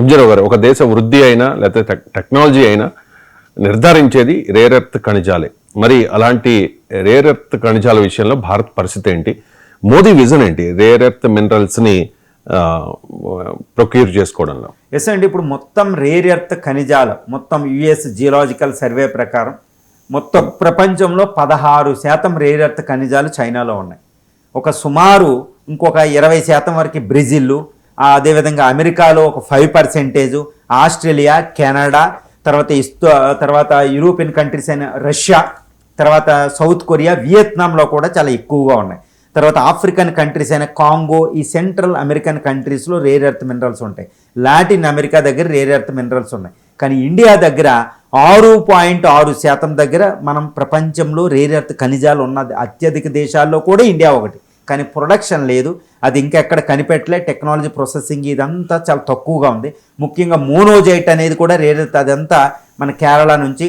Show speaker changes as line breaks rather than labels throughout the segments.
ఎంజీరావు గారు ఒక దేశ వృద్ధి అయినా లేకపోతే టెక్- టెక్నాలజీ అయినా నిర్ధారించేది రేర్ ఎర్త్ ఖనిజాలే. మరి అలాంటి రేర్ ఎర్త్ ఖనిజాల విషయంలో భారత్ పరిస్థితి ఏంటి? మోదీ విజన్ ఏంటి? రేర్ ఎర్త్ మినరల్స్ని ప్రొక్యూర్ చేసుకోవడంలో.
ఎస్ అండి ఇప్పుడు మొత్తం రేర్ ఎర్త్ ఖనిజాలు మొత్తం యుఎస్ జియోలాజికల్ సర్వే ప్రకారం మొత్తం ప్రపంచంలో పదహారు శాతం రేర్ ఎర్త్ ఖనిజాలు చైనాలో ఉన్నాయి. ఒక సుమారు ఇంకొక ఇరవై శాతం వరకు బ్రెజిల్ అదేవిధంగా అమెరికాలో ఒక ఫైవ్ పర్సెంటేజ్ ఆస్ట్రేలియా కెనడా తర్వాత ఇస్తూ తర్వాత యూరోపియన్ కంట్రీస్ అయిన రష్యా తర్వాత సౌత్ కొరియా వియత్నాంలో కూడా చాలా ఎక్కువగా ఉన్నాయి. తర్వాత ఆఫ్రికన్ కంట్రీస్ అయిన కాంగో ఈ సెంట్రల్ అమెరికన్ కంట్రీస్లో రేర్ ఎర్త్ మినరల్స్ ఉంటాయి. లాటిన్ అమెరికా దగ్గర రేర్ ఎర్త్ మినరల్స్ ఉన్నాయి. కానీ ఇండియా దగ్గర ఆరు పాయింట్ ఆరు శాతం దగ్గర మనం ప్రపంచంలో రేర్ ఎర్త్ ఖనిజాలు ఉన్న అత్యధిక దేశాల్లో కూడా ఇండియా ఒకటి. కానీ ప్రొడక్షన్ లేదు. అది ఇంకెక్కడ కనిపెట్టలే. టెక్నాలజీ ప్రాసెసింగ్ ఇదంతా చాలా తక్కువగా ఉంది. ముఖ్యంగా మోనోజైట్ అనేది కూడా రేర్ అదంతా మన కేరళ నుంచి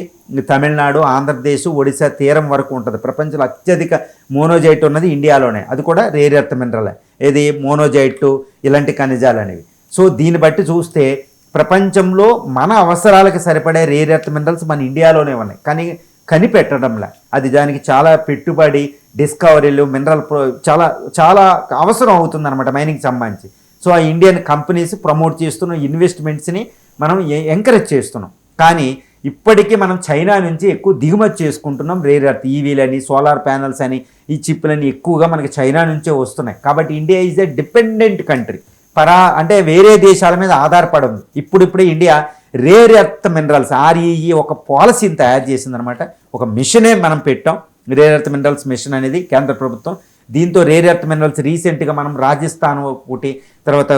తమిళనాడు ఆంధ్రప్రదేశ్ ఒడిశా తీరం వరకు ఉంటుంది. ప్రపంచంలో అత్యధిక మోనోజైట్ ఉన్నది ఇండియాలోనే. అది కూడా రేర్ ఎర్త్ మినరల్. ఇది మోనోజైట్ ఇలాంటి ఖనిజాలు అనేవి. సో దీన్ని బట్టి చూస్తే ప్రపంచంలో మన అవసరాలకు సరిపడే రేర్ ఎర్త్ మినరల్స్ మన ఇండియాలోనే ఉన్నాయి. కానీ కనిపెట్టడంలా. అది దానికి చాలా పెట్టుబడి డిస్కవరీలు మినరల్ ప్రో చాలా చాలా అవసరం అవుతుంది అనమాట మైనింగ్ సంబంధించి. సో ఆ ఇండియన్ కంపెనీస్ ప్రమోట్ చేస్తున్న ఇన్వెస్ట్మెంట్స్ని మనం ఎంకరేజ్ చేస్తున్నాం. కానీ ఇప్పటికీ మనం చైనా నుంచి ఎక్కువ దిగుమతి చేసుకుంటున్నాం. రేర్ అర్త్ ఈవీలని సోలార్ ప్యానల్స్ అని ఈ చిప్లని ఎక్కువగా మనకి చైనా నుంచే వస్తున్నాయి. కాబట్టి India is a dependent country. పరా అంటే వేరే దేశాల మీద ఆధారపడి ఉంది ఇప్పుడిప్పుడే India rare earth minerals REE ఒక పాలసీని తయారు చేసిందనమాట ఒక మిషనే మనం పెట్టాం. రేర్ ఎర్త్ మినరల్స్ మిషన్ అనేది కేంద్ర ప్రభుత్వం. దీంతో రేర్ ఎర్త్ మినరల్స్ రీసెంట్గా మనం రాజస్థాన్ ఒకటి తర్వాత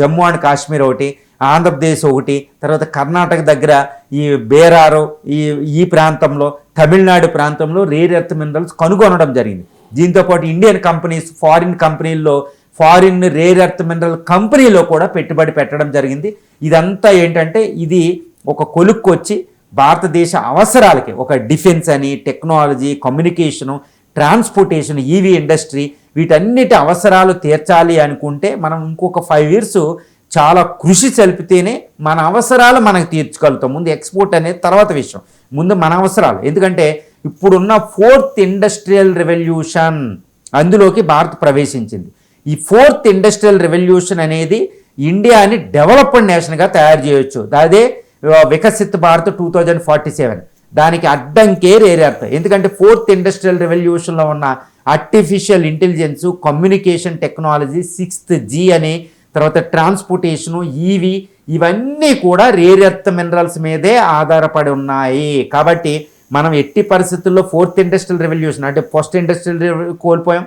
జమ్మూ అండ్ కాశ్మీర్ ఒకటి ఆంధ్రప్రదేశ్ ఒకటి తర్వాత కర్ణాటక దగ్గర ఈ బేరారు ఈ ఈ ప్రాంతంలో తమిళనాడు ప్రాంతంలో రేర్ ఎర్త్ మినరల్స్ కనుగొనడం జరిగింది. దీంతోపాటు ఇండియన్ కంపెనీస్ ఫారిన్ కంపెనీల్లో ఫారిన్ రేర్ ఎర్త్ మినరల్ కంపెనీలో కూడా పెట్టుబడి పెట్టడం జరిగింది. ఇదంతా ఏంటంటే ఇది ఒక కొలుక్కొచ్చి భారతదేశ అవసరాలకి ఒక డిఫెన్స్ అని technology communication transportation EV industry వీటన్నిటి అవసరాలు తీర్చాలి అనుకుంటే మనం ఇంకొక ఫైవ్ ఇయర్స్ చాలా కృషి చలిపితేనే మన అవసరాలు మనకు తీర్చగలుగుతాం ముందు ఎక్స్పోర్ట్ అనేది తర్వాత విషయం. ముందు మన అవసరాలు. ఎందుకంటే ఇప్పుడున్న ఫోర్త్ ఇండస్ట్రియల్ రెవల్యూషన్ అందులోకి భారత్ ప్రవేశించింది. ఈ ఫోర్త్ ఇండస్ట్రియల్ రెవల్యూషన్ అనేది ఇండియాని డెవలప్డ్ నేషన్గా తయారు చేయొచ్చు. అదే Viksit Bharat two thousand forty seven దానికి అడ్డంకే రేరేర్థం ఎందుకంటే ఫోర్త్ ఇండస్ట్రియల్ రెవల్యూషన్లో ఉన్న artificial intelligence communication technology sixth G అని తర్వాత ట్రాన్స్పోర్టేషను ఈవి ఇవన్నీ కూడా రేర్ ఎర్త్ మినరల్స్ మీదే ఆధారపడి ఉన్నాయి. కాబట్టి మనం ఎట్టి పరిస్థితుల్లో ఫోర్త్ ఇండస్ట్రియల్ రెవల్యూషన్ అంటే ఫస్ట్ ఇండస్ట్రియల్ కోల్పోయాం.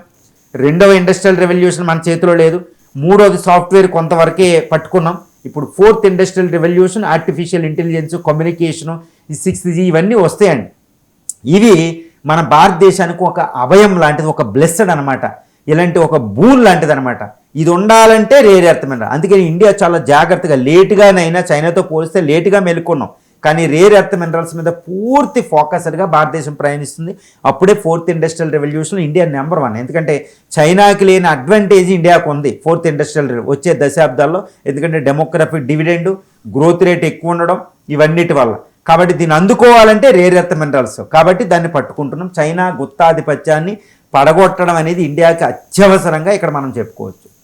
రెండవ ఇండస్ట్రియల్ రెవల్యూషన్ మన చేతిలో లేదు. మూడవది సాఫ్ట్వేర్ కొంతవరకే పట్టుకున్నాం. ఇప్పుడు fourth industrial revolution artificial intelligence communication ఈ సిక్స్త్ జీ ఇవన్నీ వస్తాయండి. ఇవి మన భారతదేశానికి ఒక అభయం లాంటిది ఒక బ్లెస్సడ్ అనమాట ఇలాంటి ఒక బూన్ లాంటిది అనమాట ఇది ఉండాలంటే రేరే అర్థమైన అందుకని ఇండియా చాలా జాగ్రత్తగా లేటుగానైనా చైనాతో పోలిస్తే లేటుగా మెలుకున్నాం. కానీ రేర్ ఎర్త్ మినరల్స్ మీద పూర్తి ఫోకస్డ్గా భారతదేశం ప్రయాణిస్తుంది. అప్పుడే fourth industrial revolution India number one ఎందుకంటే చైనాకి లేని అడ్వాంటేజ్ ఇండియాకు ఉంది. ఫోర్త్ ఇండస్ట్రియల్ వచ్చే దశాబ్దాల్లో. ఎందుకంటే డెమోగ్రఫిక్ డివిడెండ్ గ్రోత్ రేట్ ఎక్కువ ఉండడం ఇవన్నిటి వల్ల. కాబట్టి దీన్ని అందుకోవాలంటే రేర్ ఎర్త్ మినరల్స్ కాబట్టి దాన్ని పట్టుకుంటున్నాం. చైనా గుత్తాధిపత్యాన్ని పడగొట్టడం అనేది ఇండియాకి అత్యవసరంగా ఇక్కడ మనం చెప్పుకోవచ్చు.